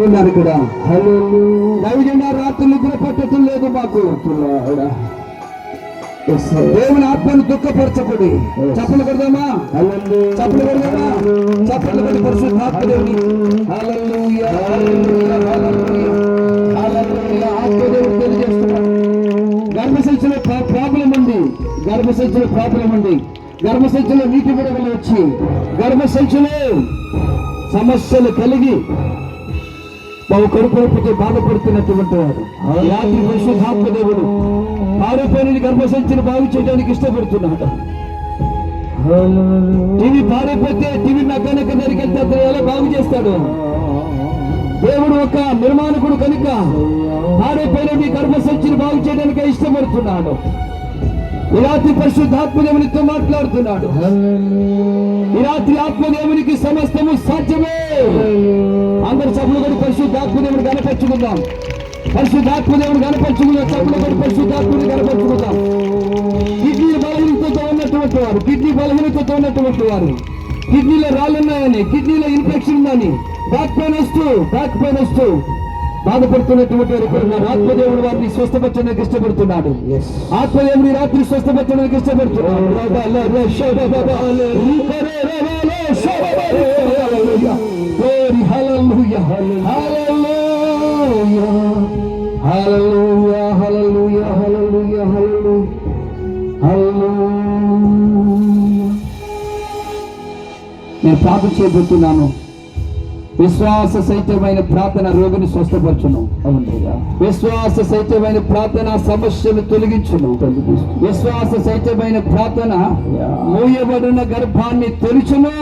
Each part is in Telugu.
ఉన్నారు ఇక్కడ దైవజెండా రాత్రి నిద్ర పట్టడం లేదు మాకు. దేవుని ఆత్మను దుఃఖపరచబడి. చప్పలు కొడదామా? చప్పలు కొడదామా? చప్పలు కొడి పరిశుద్ధాత్మ దేవుని. ఆత్మదేవుడు తెలియజేస్తున్నాడు గర్భసంచిలో ప్రాబ్లం ఉంది. గర్భసంచిలో ప్రాబ్లం ఉంది. గర్భసంచిలో నీటి విడుదల వచ్చి గర్భసంచిలో సమస్యలు కలిగి బాబు కడుపు నొప్పితో బాధపడుతున్నటువంటి ఈ రాత్రి పరిశుద్ధాత్మ దేవుడు పారిపోయిన గర్భసంచిని బాగు చేయడానికి ఇష్టపడుతున్నాడు. టీవీ పారిపోతే టీవీ మెకానిక్ దగ్గరికి వెళ్తే అతను ఎలా బాగు చేస్తాడు? దేవుడు ఒక నిర్మాణకుడు కనుక పారిపోయిన గర్భసంచిని బాగు చేయడానికి ఇష్టపడుతున్నాడు. ఈ రాత్రి మాట్లాడుతున్నాడు. ఈ రాత్రి ఆత్మదేవునికి సమస్తము సాధ్యమే. అందరు సభలు కూడా పరిశుద్ధాత్మదేవుడు కనపరుచుకుందాం. పరిశుద్ధాత్మదేవుడు కనపరుచుకుందాం సభలు కూడా పరిశుద్ధాత్ముడు కనపరుచుకుందాం. కిడ్నీ బలహీనతతో ఉన్నటువంటి వారు కిడ్నీ బలహీనతతో ఉన్నటువంటి వారు కిడ్నీలో రాళ్ళు ఉన్నాయని కిడ్నీలో ఇన్ఫెక్షన్ ఉందని బ్యాక్ పెయిన్ వస్తూ బ్యాక్ పెయిన్ వస్తూ బాధపడుతున్నటువంటి వారు ఆత్మదేవుడు వారిని స్వస్థపరచడానికి ఇష్టపడుతున్నాడు. ఆత్మదేవుడి రాత్రి స్వస్థపరచడానికి ఇష్టపడుతున్నాడు. నేను ప్రార్థన చేయబోతున్నాను. విశ్వాస సహితమైన ప్రార్థన రోగిని స్వస్థపరచును. విశ్వాస సహితమైన ప్రార్థన సమస్యను తొలగించును. విశ్వాస సహితమైన ప్రార్థన మూయబడిన గర్భాన్ని తొలిచును.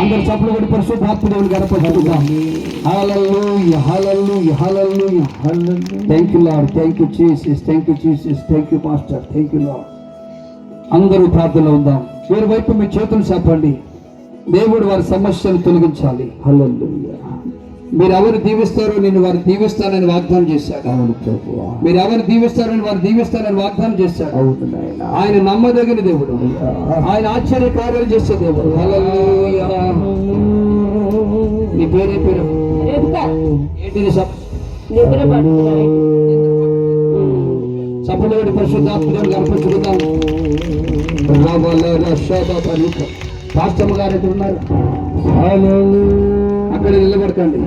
అందరు చప్పుడు కూడా హల్లెలూయా. హల్లెలూయా thank you thank you thank you thank you master thank you lord అందరూ ప్రార్థనలో ఉందాం. వేరు వైపు మీ చేతులు చెప్పండి దేవుడు వారి సమస్యలు తొలగించాలి. హల్లెలూయా. మీరు ఎవరు దీవిస్తారో నేను వారు దీవిస్తానని వాగ్దానం చేశాడు. మీరు ఎవరు దీవిస్తారని వారు దీవిస్తానని వాగ్దానం చేశాడు. ఆయన నమ్మదగిన దేవుడు. ఆయన ఆశ్చర్య కార్యాలు చేసే దేవుడు. హల్లెలూయా. నీ పేరే పేరు? సపడబడి పాస్టమ్ గారు ఎక్కడ ఉన్నారు? అక్కడ నిలబడకండి.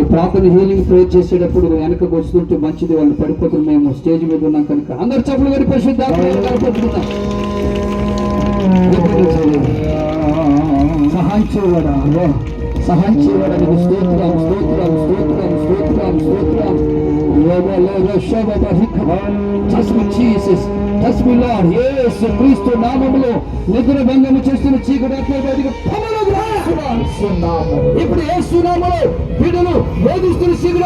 ఈ ప్రార్థన హీలింగ్ ప్రే చేసేటప్పుడు వెనకకు వస్తుంటే మంచిది వాళ్ళు పడిపోతున్న మేము స్టేజ్ మీద ఉన్నాం కనుక. అందరు పరిశుద్ధాత్మని కనపరుచుకుందాం సహాయం చేయవాడా? సహాయం చేయవాడా? నీకు స్తోత్రం స్తోత్రం స్తోత్రం స్తోత్రం స్తోత్రం. Touch me, Jesus. Lord. Yes, క్రీస్తు నామములో నిద్ర భంగము చేస్తున్న చీకటి బయటికి. ఇప్పుడు ఏ సునామలో పీడలు వేధిస్తున్న చీకటి.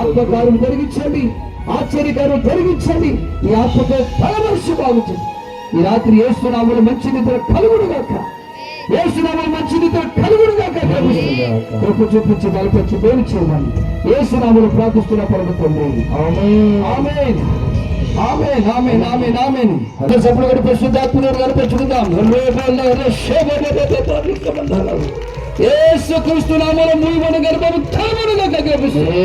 ఆత్మకారం జరిగించండి ఆశ్చర్యకారం జరిగించండి ఈ ఆత్మతో బలపరిచి బాగుంచండి ఈ రాత్రి ఏసునామలు మంచి నిద్ర కలుగుడు గాక ఏసునామలు మంచి నిద్ర కలుగుడు గాక కృప చూపించి బలపరిచి పేరు చేయమని ఏసునామలు ప్రార్థిస్తున్న పరమ తండ్రి. ఆమేన్. ఆమేన్. ఆమేన్ ఆమేన్ ఆమేన్ సప్పుడు గడి పరిశుద్ధాత్మను కనిపించుకుందాం యేసు క్రీస్తు నామములో మూయబడిన గర్భము తలముడుగా కనిపిస్తుంది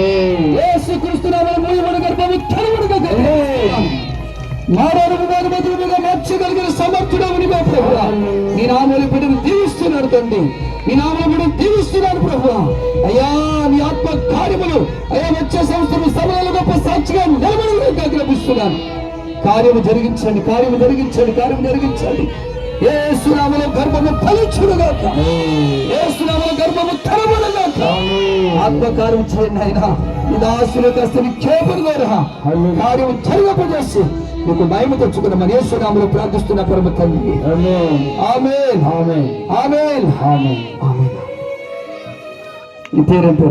యేసు క్రీస్తు నామములో మూయబడిన గర్భము తలముడుగా కనిపిస్తుంది బదులుగా మార్చగలిగిన ప్రభు ఈ నామలు బిడ్డను దీవిస్తున్నాడు తండ్రి నీ నామల దీవిస్తున్నాను ప్రభు. అయ్యా నీ ఆత్మ కార్యములు అయ్యా వచ్చే సంవత్సరం సమయాలు గొప్ప సాక్షిగా నిలబడి కార్యము జరిగించండి కార్యము జరిగించండి కార్యము జరిగించండి. ఏ సునామలో గర్భము ఫలించుడుగా ఏ సునామలో గర్భము ఆత్మకార్యం చేయండి ఆయన ఇది ఆశీర్వదస్తుని కేపడు కార్యం జరగపజేసి మీకు మహిమ తెచ్చుకున్న మన యేసునామలో ప్రార్థిస్తున్న పరమ తండ్రి. ఆమేన్ ఆమేన్. ఆమేన్. ఆమేన్. ఆమేన్. ఈ పేరు?